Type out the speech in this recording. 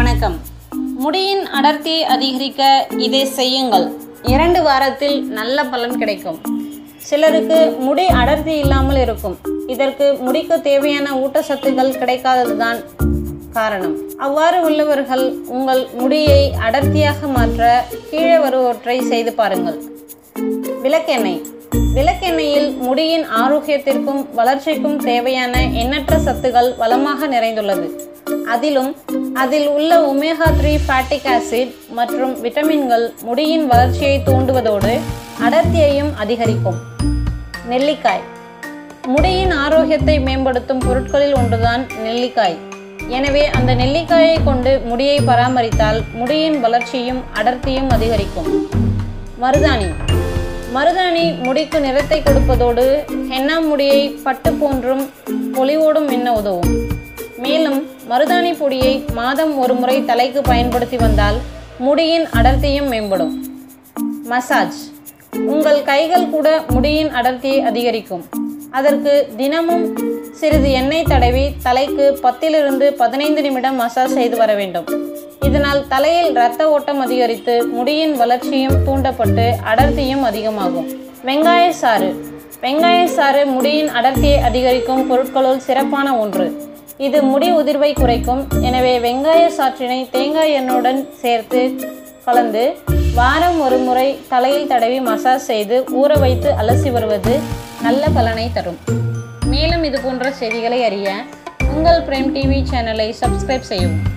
வணக்கம். முடியின் அடர்த்தி அதிகரிக்க இதை செய்யுங்கள். இரண்டு வாரத்தில் நல்ல பலன் கிடைக்கும். சிலருக்கு முடி அடர்த்தி இல்லாமல் இருக்கும். இதற்கு முடிக்கு தேவையான ஊட்டச்சத்துக்கள் கிடைக்காததுதான் காரணம். அவ்வாறு உள்ளவர்கள் உங்கள் முடியை அடர்த்தியாக மாற்ற கீழே வருவற்றை செய்து பாருங்கள். விளக்கெண்ணெய். விளக்கெண்ணெயில் முடியின் ஆரோக்கியத்திற்கும் வளர்ச்சிக்கும் தேவையான எண்ணற்ற சத்துகள் வளமாக நிறைந்துள்ளது. அதிலும் அதில் உள்ள ஒமேகா த்ரீ ஃபேட்டிக் ஆசிட் மற்றும் விட்டமின்கள் முடியின் வளர்ச்சியை தூண்டுவதோடு அடர்த்தியையும் அதிகரிக்கும். நெல்லிக்காய். முடியின் ஆரோக்கியத்தை மேம்படுத்தும் பொருட்களில் ஒன்றுதான் நெல்லிக்காய். எனவே அந்த நெல்லிக்காயை கொண்டு முடியை பராமரித்தால் முடியின் வளர்ச்சியும் அடர்த்தியும் அதிகரிக்கும். மருதாணி. மருதாணி முடிக்கு நிறத்தை கொடுப்பதோடு ஹென்னா முடியை பட்டு போன்றும் பொலிவோடும் மின்ன உதவும். மேலும் மருதாணி பொடியை மாதம் ஒரு முறை தலைக்கு பயன்படுத்தி வந்தால் முடியின் அடர்த்தியும் மேம்படும். மசாஜ். உங்கள் கைகள் கூட முடியின் அடர்த்தியை அதிகரிக்கும். அதற்கு தினமும் சிறிது எண்ணெய் தடவி தலைக்கு பத்திலிருந்து பதினைந்து நிமிடம் மசாஜ் செய்து வர வேண்டும். இதனால் தலையில் இரத்த ஓட்டம் அதிகரித்து முடியின் வளர்ச்சியும் தூண்டப்பட்டு அடர்த்தியும் அதிகமாகும். வெங்காய சாறு வெங்காய சாறு முடியின் அடர்த்தியை அதிகரிக்கும் பொருட்களுள் சிறப்பான ஒன்று. இது முடி உதிர்வை குறைக்கும். எனவே வெங்காய சாற்றினை தேங்காய் எண்ணெயுடன் சேர்த்து கலந்து வாரம் ஒரு முறை தலையில் தடவி மசாஜ் செய்து ஊற வைத்து அலசி வருவது நல்ல பலனை தரும். மேலும் இது போன்ற செய்திகளை அறிய உங்கள் பிரேம் டிவி சேனலை சப்ஸ்கிரைப் செய்யவும்.